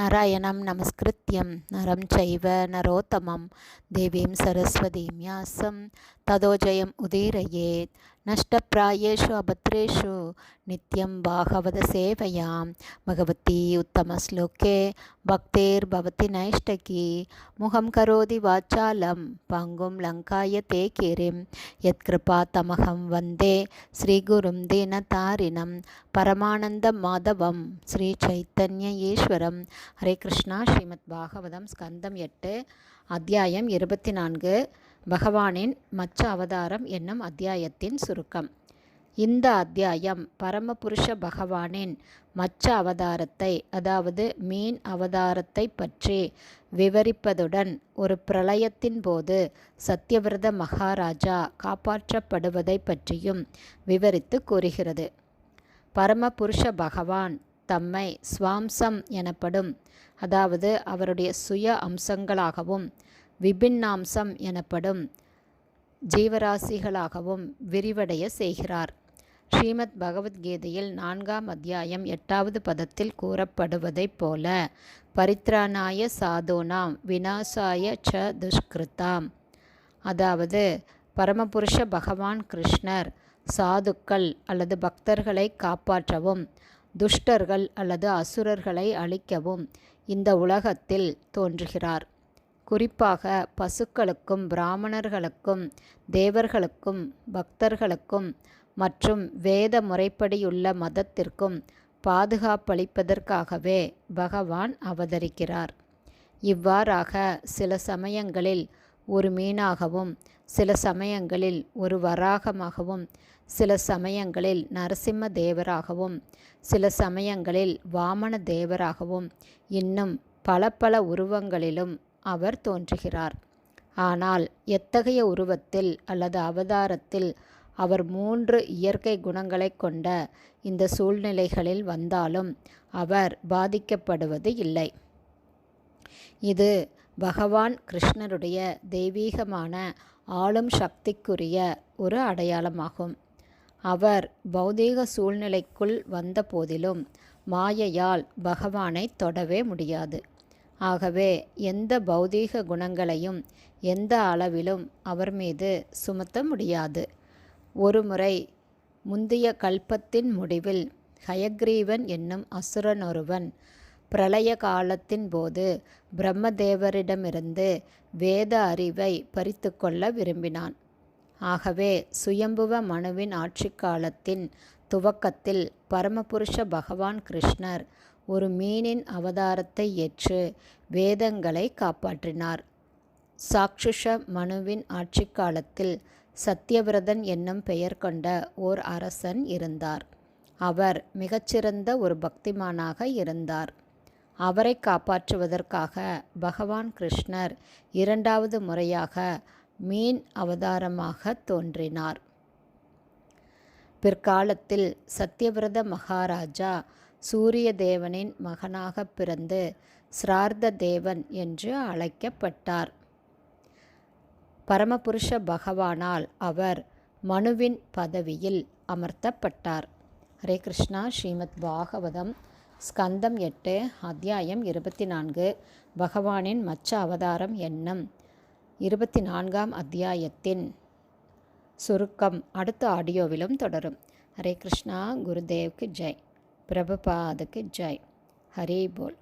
நாராயணம் நமஸ்கிருத்தியம் நரம் சைவ நரோத்தமம் தேவீம் சரஸ்வதீம் யாசம் ததோஜயம் உதீரயேத் நஷ்டப்பிராயேஷு அபத்ரேஷு நித்யம் பாகவத சேவையாம் பகவதி உத்தமஸ்லோகே பக்தேர் பவதி நைஷ்டகி முகம் கரோதி வாச்சாலம் பங்கும் லங்காய தே கிரிம் யத்கிருபா தமகம் வந்தே ஸ்ரீகுரும் தீனதாரிணம் பரமானந்த மாதவம் ஸ்ரீ சைத்தன்ய ஈஸ்வரம் ஹரே கிருஷ்ணா ஸ்ரீமத் பாகவதம் ஸ்கந்தம் எட்டு அத்தியாயம் இருபத்தி நான்கு பகவானின் மச்ச அவதாரம் என்னும் அத்தியாயத்தின் சுருக்கம். இந்த அத்தியாயம் பரமபுருஷ பகவானின் மச்ச அவதாரத்தை அதாவது மீன் அவதாரத்தை பற்றி விவரிப்பதுடன் ஒரு பிரளயத்தின் போது சத்யவிரத மகாராஜா காப்பாற்றப்படுவதை பற்றியும் விவரித்து கூறுகிறது. பரமபுருஷ பகவான் தம்மை ஸ்வாம்சம் எனப்படும். அதாவது அவருடைய சுய அம்சங்களாகவும் விபின்னாம்சம் எனப்படும். ஜீவராசிகளாகவும் விரிவடைய செய்கிறார். ஸ்ரீமத் பகவத்கீதையில் நான்காம் அத்தியாயம் எட்டாவது பதத்தில் கூறப்படுவதைப் போல பரித்ராணாய சாதோனாம் வினாசாய ச துஷ்கிருதாம். அதாவது பரமபுருஷ பகவான் கிருஷ்ணர் சாதுக்கள் அல்லது பக்தர்களை காப்பாற்றவும் துஷ்டர்கள் அல்லது அசுரர்களை அழிக்கவும் இந்த உலகத்தில் தோன்றுகிறார். குறிப்பாக பசுக்களுக்கும் பிராமணர்களுக்கும் தேவர்களுக்கும் பக்தர்களுக்கும் மற்றும் வேத முறைப்படியுள்ள மதத்திற்கும் பாதுகாப்பளிப்பதற்காகவே பகவான் அவதரிக்கிறார். இவ்வாறாக சில சமயங்களில் ஒரு மீனாகவும் சில சமயங்களில் ஒரு வராகமாகவும் சில சமயங்களில் நரசிம்ம தேவராகவும் சில சமயங்களில் வாமன தேவராகவும் இன்னும் பல பல உருவங்களிலும் அவர் தோன்றுகிறார். ஆனால் எத்தகைய உருவத்தில் அல்லது அவதாரத்தில் அவர் மூன்று இயற்கை குணங்களை கொண்ட இந்த சூழ்நிலைகளில் வந்தாலும் அவர் பாதிக்கப்படுவது இல்லை. இது பகவான் கிருஷ்ணருடைய தெய்வீகமான ஆளும் சக்திக்குரிய ஒரு அடையாளமாகும். அவர் பௌதீக சூழ்நிலைக்குள் வந்த போதிலும் மாயையால் பகவானை தொடவே முடியாது. ஆகவே எந்த பௌதீக குணங்களையும் எந்த அளவிலும் அவர் மீது சுமத்த முடியாது. ஒருமுறை முந்தைய கல்பத்தின் முடிவில் ஹயக்ரீவன் என்னும் அசுரனொருவன் பிரளய காலத்தின் போது பிரம்மதேவரிடமிருந்து வேத அறிவை பறித்து கொள்ள விரும்பினான். ஆகவே சுயம்புவ மனுவின் ஆட்சி காலத்தின் துவக்கத்தில் பரமபுருஷ பகவான் கிருஷ்ணர் ஒரு மீனின் அவதாரத்தை ஏற்று வேதங்களை காப்பாற்றினார். சாக்ஷுஷ மனுவின் ஆட்சி காலத்தில் சத்தியவிரதன் என்னும் பெயர் கொண்ட ஓர் அரசன் இருந்தார். அவர் மிகச்சிறந்த ஒரு பக்திமானாக இருந்தார். அவரை காப்பாற்றுவதற்காக பகவான் கிருஷ்ணர் இரண்டாவது முறையாக மீன் அவதாரமாக தோன்றினார். பிற்காலத்தில் சத்தியவிரத மகாராஜா சூரிய தேவனின் மகனாக பிறந்து சிரார்த்த தேவன் என்று அழைக்கப்பட்டார். பரமபுருஷ பகவானால் அவர் மனுவின் பதவியில் அமர்த்தப்பட்டார். ஹரே கிருஷ்ணா ஸ்ரீமத் பாகவதம். ஸ்கந்தம் எட்டு அத்தியாயம் இருபத்தி நான்கு பகவானின் மச்ச அவதாரம் என்னும் இருபத்தி நான்காம் அத்தியாயத்தின் சுருக்கம் அடுத்த ஆடியோவிலும் தொடரும். ஹரே கிருஷ்ணா குருதேவ்க்கு ஜெய். பிரபுபாதுக்கு ஜெய். ஹரி போல்.